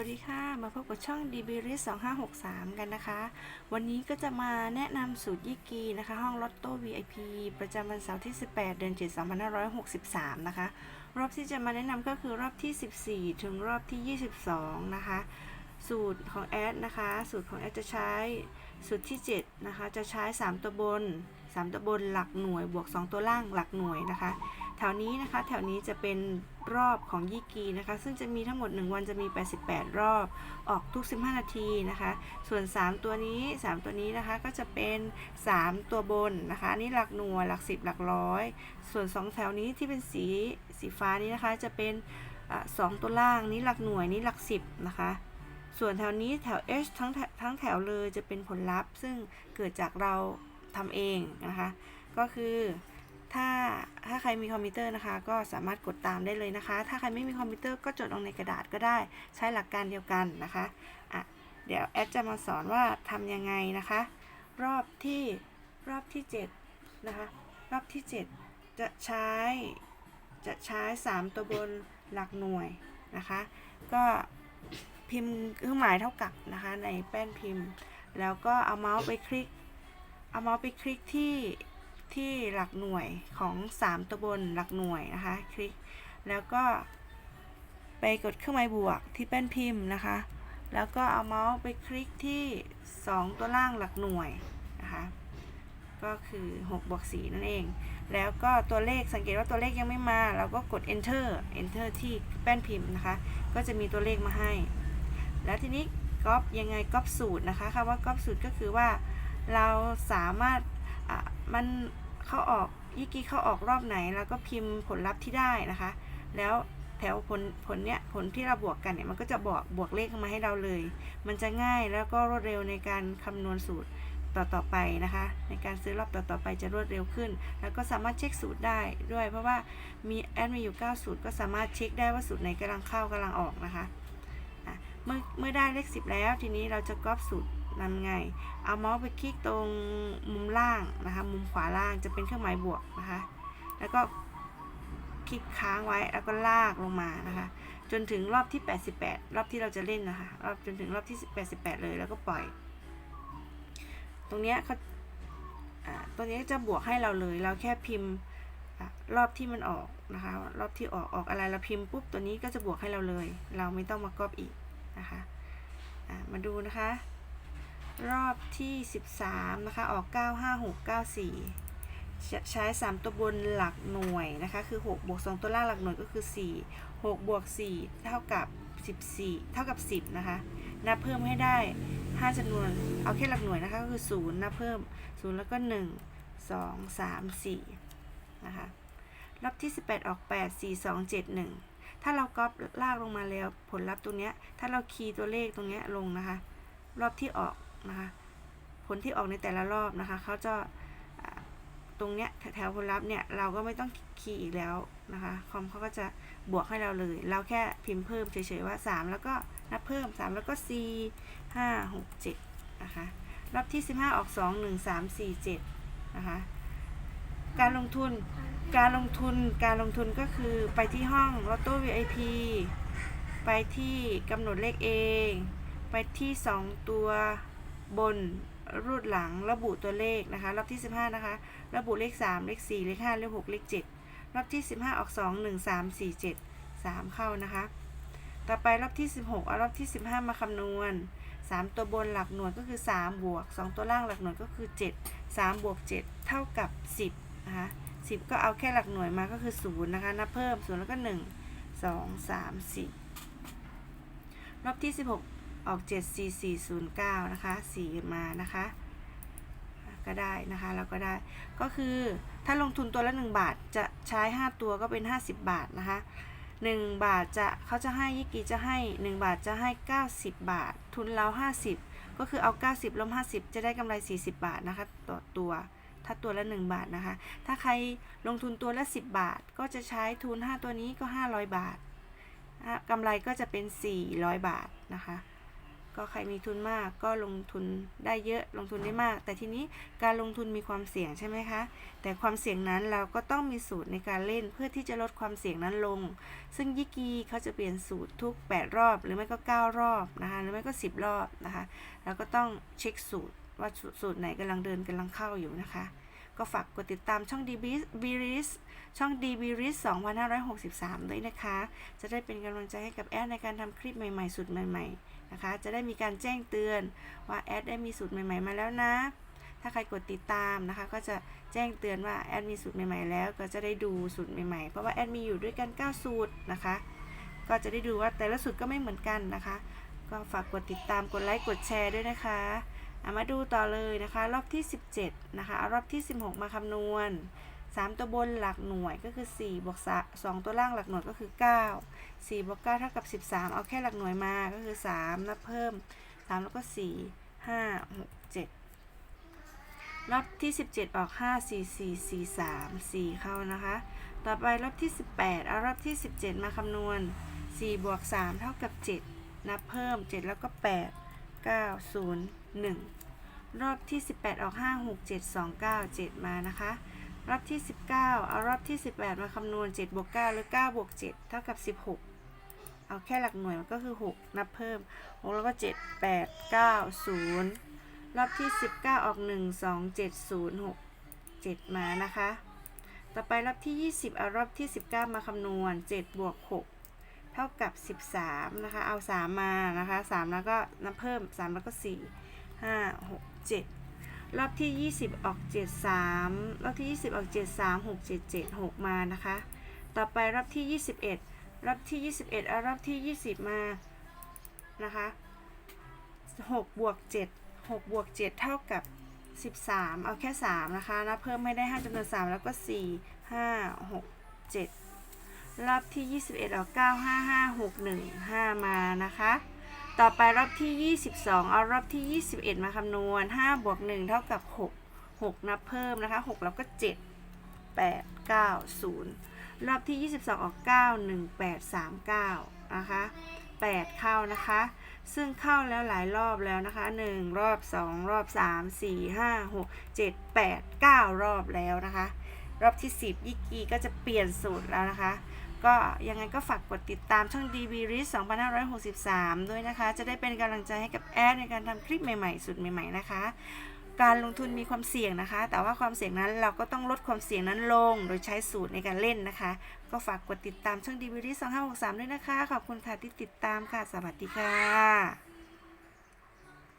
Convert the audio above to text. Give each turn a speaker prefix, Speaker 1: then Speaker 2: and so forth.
Speaker 1: วัสดีค่ะ มาพบกับช่อง d b r i s 2563 กันนะคะ วันนี้ก็จะมาแนะนำสูตรยี่กีนะคะ ห้องลอตโต้ VIP ประจำวันเสาร์ที่ 18 เดือน7 2563 นะคะ รอบที่จะมาแนะนำก็คือรอบที่ 14 ถึงรอบที่ 22 นะคะ สูตรของแอดนะคะ สูตรของแอดจะใช้สูตรที่ 7 นะคะ จะใช้ 3 ตัวบน 3 ตัวบนหลักหน่วย บวก 2 ตัวล่างหลักหน่วยนะคะ แถวนี้นะคะ แถวนี้จะเป็น รอบของยี่กีนะคะ ซึ่งจะมีทั้งหมด 1 วันจะมี 88 รอบ ออกทุก 15 นาทีนะคะ ส่วน 3 ตัวนี้ 3 ตัวนี้นะคะก็จะเป็น 3 ตัวบนนะคะนนี้หลักหน่วยหลัก 10 หลักร้อย ส่วน 2 แถวนี้ที่เป็นสีสีฟ้านี้นะคะ จะเป็นอสองตัวล่างนี้หลักหน่วยนี้หลัก 10 นะคะส่วนแถวนี้แถว H ทั้งทั้งแถวเลยจะเป็นผลลัพธ์ ซึ่งเกิดจากเราทำเองนะคะ ก็คือ ถ้าถ้าใครมีคอมพิวเตอร์นะคะ ก็สามารถกดตามได้เลยนะคะ ถ้าใครไม่มีคอมพิวเตอร์ก็จดลงในกระดาษก็ได้ ใช้หลักการเดียวกันนะคะอะเดี๋ยวแอดจะมาสอนว่าทำยังไงนะคะ รอบที่รอบที่7นะคะรอบที่ 7 จะใช้จะใช้ 3 ตัวบนหลักหน่วยนะคะ ก็พิมพ์เครื่องหมายเท่ากับนะคะในแป้นพิมพ์ แล้วก็เอาเมาส์ไปคลิก เอาเมาส์ไปคลิกที่ ที่หลักหน่วยของ 3 ตัวบนหลักหน่วยนะคะ คลิก แล้วก็ไปกดเครื่องหมายบวกที่แป้นพิมพ์นะคะ แล้วก็เอาเมาส์ไปคลิกที่ 2 ตัวล่างหลักหน่วยนะคะ ก็คือ6บวก4นั่นเอง แล้วก็ตัวเลขสังเกตว่าตัวเลขยังไม่มา เราก็กด enter enter ที่แป้นพิมพ์นะคะ ก็จะมีตัวเลขมาให้ แล้วทีนี้ก๊อปยังไงก๊อปสูตรนะคะคำว่าก๊อปสูตรก็คือว่าเราสามารถมัน เข้าออกยี่กี้เข้าออกรอบไหน แล้วก็พิมพ์ผลลัพธ์ที่ได้นะคะ แล้วแถวผลผลเนี้ยผลที่เราบวกกันเนี่ยมันก็จะบอกบวกเลขมาให้เราเลย มันจะง่ายแล้วก็รวดเร็วในการคำนวณสูตรต่อต่อไปนะคะ ในการซื้อรอบต่อต่อไปจะรวดเร็วขึ้น แล้วก็สามารถเช็คสูตรได้ด้วย เพราะว่ามีแอดมีอยู่9สูตรก็สามารถเช็คได้ว่าสูตรไหนกำลังเข้ากำลังออกนะคะอะเมื่อเมื่อได้เลข10 แล้ว ทีนี้เราจะก๊อปสูตร นำไง เอาเมาส์ไปคลิกตรงมุมล่างนะคะ มุมขวาล่างจะเป็นเครื่องหมายบวกนะคะ แล้วก็คลิกค้างไว้แล้วก็ลากลงมานะคะ จนถึงรอบที่ 88 รอบที่เราจะเล่นนะคะรอบจนถึงรอบที่ 88 เลยแล้วก็ปล่อย ตรงเนี้ยเขาตัวนี้จะบวกให้เราเลย เราแค่พิมพ์รอบที่มันออกนะคะ รอบที่ออกออกอะไรเราพิมพ์ปุ๊บตัวนี้ก็จะบวกให้เราเลย เราไม่ต้องมาก๊อปอีกนะคะะมาดูนะคะ รอบที่ 13 นะคะ ออก 95694จะใช้ 3 ตัวบนหลักหน่วยนะคะ คือ 6 บวก 2 ตัวล่างหลักหน่วยก็คือ 4 6 บวก 4 เท่ากับ 14 เท่ากับ 10 นะคะ นับเพิ่มให้ได้ 5จำนวน เอาแค่หลักหน่วยนะคะ ก็คือ 0 นับเพิ่ม 0 แล้วก็ 1 2 3 4 นะคะ รอบที่ 18 ออก 8 4 2 7 1 ถ้าเราก๊อปลากลงมาแล้ว ผลลัพธ์ตรงเนี้ย ถ้าเราคีย์ตัวเลขตรงเนี้ยลงนะคะ รอบที่ออก นะคะผลที่ออกในแต่ละรอบนะคะเขาจะตรงเนี้ยแถวผลลัพธ์เนี่ยเราก็ไม่ต้องคีย์อีกแล้วนะคะคอมเขาก็จะบวกให้เราเลย เราแค่พิมพ์เพิ่มเฉยๆว่า 3 แล้วก็นับเพิ่ม 3 แล้วก็4 5 6 7นะคะรอบที่ 15 ออก 2 1 3 4 7นะคะการลงทุนการลงทุนการลงทุนก็คือไปที่ห้องลอตโต้ VIP ไปที่กำหนดเลขเอง ไปที่ 2 ตัว บนรูดหลังระบุตัวเลขนะคะ รอบที่ 15 นะคะ ระบุเลข 3 เลข 4 เลข 5 เลข 6 เลข 7 รอบที่ 15 ออก 2 1 3 4 7 3 เข้านะคะ ต่อไปรอบที่ 16 เอารอบที่ 15 มาคำนวณ 3 ตัวบนหลักหน่วยก็คือ 3 บวก 2 ตัวล่างหลักหน่วยก็คือ 7 3 บวก 7 เท่ากับ 10 นะคะ 10 ก็เอาแค่หลักหน่วยมาก็คือ 0 นะคะ นับเพิ่ม 0 แล้วก็ 1 2 3 4 รอบที่ 16 ออก 74409 นะคะ 4 มานะคะ ก็ได้นะคะแล้วก็ได้ ก็คือถ้าลงทุนตัวละ 1 บาทจะใช้ 5 ตัวก็เป็น 50 บาทนะคะ 1 บาทจะเขาจะให้ยิกิจะให้ 1 บาทจะให้ 90 บาท ทุนเรา 50 ก็คือเอา 90ลบ50 จะได้กำไร 40 บาทนะคะต่อตัว ถ้าตัวละ 1 บาทนะคะ ถ้าใครลงทุนตัวละ 10 บาท ก็จะใช้ทุน 5 ตัวนี้ก็ 500 บาทกำไรก็จะเป็น 400 บาทนะคะ ก็ใครมีทุนมากก็ลงทุนได้เยอะลงทุนได้มาก แต่ทีนี้การลงทุนมีความเสี่ยงใช่ไหมคะ แต่ความเสี่ยงนั้นเราก็ต้องมีสูตรในการเล่นเพื่อที่จะลดความเสี่ยงนั้นลง ซึ่งยิกีเขาจะเปลี่ยนสูตรทุก 8 รอบ หรือไม่ก็ 9 รอบนะคะหรือไม่ก็ 10 รอบนะคะเราก็ต้องเช็คสูตรว่าสูตรไหนกำลังเดินกำลังเข้าอยู่นะคะ ก็ฝากกดติดตามช่อง d b r i s ช่อง d b r i s 2563 ด้วยนะคะ จะได้เป็นกำลังใจให้กับแอดในการทำคลิปใหม่ๆสูตรใหม่ ๆ นะคะ จะได้มีการแจ้งเตือนว่าแอดได้มีสูตรใหม่ ๆ มาแล้วนะ ถ้าใครกดติดตามนะคะ ก็จะแจ้งเตือนว่าแอดมีสูตรใหม่ ๆ แล้วก็จะได้ดูสูตรใหม่ๆ เพราะว่าแอดมีอยู่ด้วยกัน 9 สูตรนะคะ ก็จะได้ดูว่าแต่ละสูตรก็ไม่เหมือนกันนะคะ ก็ฝากกดติดตาม กดไลค์ กดแชร์ด้วยนะคะเอามาดูต่อเลยนะคะ รอบที่ 17 นะคะ เอารอบที่ 16 มาคำนวณ 3 ตัวบนหลักหน่วยก็คือ4บวก2ตัวล่างหลักหน่วยก็คือ 9 4บวก9เท่ากับ 13 เอาแค่หลักหน่วยมาก็คือ 3 นับเพิ่ม 3 แล้วก็ 4 5 6 7รอบที่ 17 ออก 5 4 4 4 3 4 เข้านะคะ ต่อไปรอบที่ 18 เอารอบที่ 17 มาคำนวณ 4 บวก 3 เท่ากับ 7 นับเพิ่ม 7 แล้วก็ 8 9 0 1 รอบที่ 18 ออก 5 6 7 2 9 7 มานะคะ รอบที่ 19 เอารอบที่ 18 มาคำนวณ 7 บวก 9 หรือ 9 บวก 7 เท่ากับ 16 เอาแค่หลักหน่วยมันก็คือ 6 นับเพิ่ม 6 แล้วก็ 7 8 9 0 รอบที่ 19 ออก 1 2 7 0 6 7 มานะคะ ต่อไปรอบที่ 20 เอารอบที่ 19 มาคำนวณ 7 บวก 6 เท่ากับ 13 นะคะ เอา 3 มานะคะ 3 แล้วก็นับเพิ่ม 3 แล้วก็ 4 5 6 7 รอบที่ 20 ออก 7 3 รอบที่ 20 ออก 7 3 6 7 7 6 มานะคะ ต่อไปรอบที่ 21 รอบที่ 21เอารอบที่ 20 มานะคะ6บวก7 6บวก7เท่ากับ 13 เอาแค่ 3 นะคะนับเพิ่มไม่ได้ 5จำนวน 3 แล้วก็ 4 5 6 7 รอบที่ 21 ออก 9 5 5 6 1 5 มานะคะ ต่อไปรอบที่ 22 เอารอบที่ 21 มาคำนวณ 5 บวก 1 เท่ากับ 6 6 นับเพิ่มนะคะ 6 แล้วก็ 7 8 9 0 รอบที่ 22 ออก 9 1 8 3 9 นะคะ 8 เข้านะคะ ซึ่งเข้าแล้วหลายรอบแล้วนะคะ 1 รอบ 2 รอบ 3 4 5 6 7 8 9 รอบแล้วนะคะ รอบที่ 10 ยิกกีก็จะเปลี่ยนสูตรแล้วนะคะ ก็ยังไงก็ฝากกดติดตามช่อง DB r i s 2563 ด้วยนะคะ จะได้เป็นกำลังใจให้กับแอดในการทำคลิปใหม่ๆ สุดใหม่ๆนะคะ การลงทุนมีความเสี่ยงนะคะ แต่ว่าความเสี่ยงนั้นเราก็ต้องลดความเสี่ยงนั้นลง โดยใช้สูตรในการเล่นนะคะ ก็ฝากกดติดตามช่อง DB r i s 2563 ด้วยนะคะ ขอบคุณค่ะที่ติดตามค่ะ สวัสดีค่ะ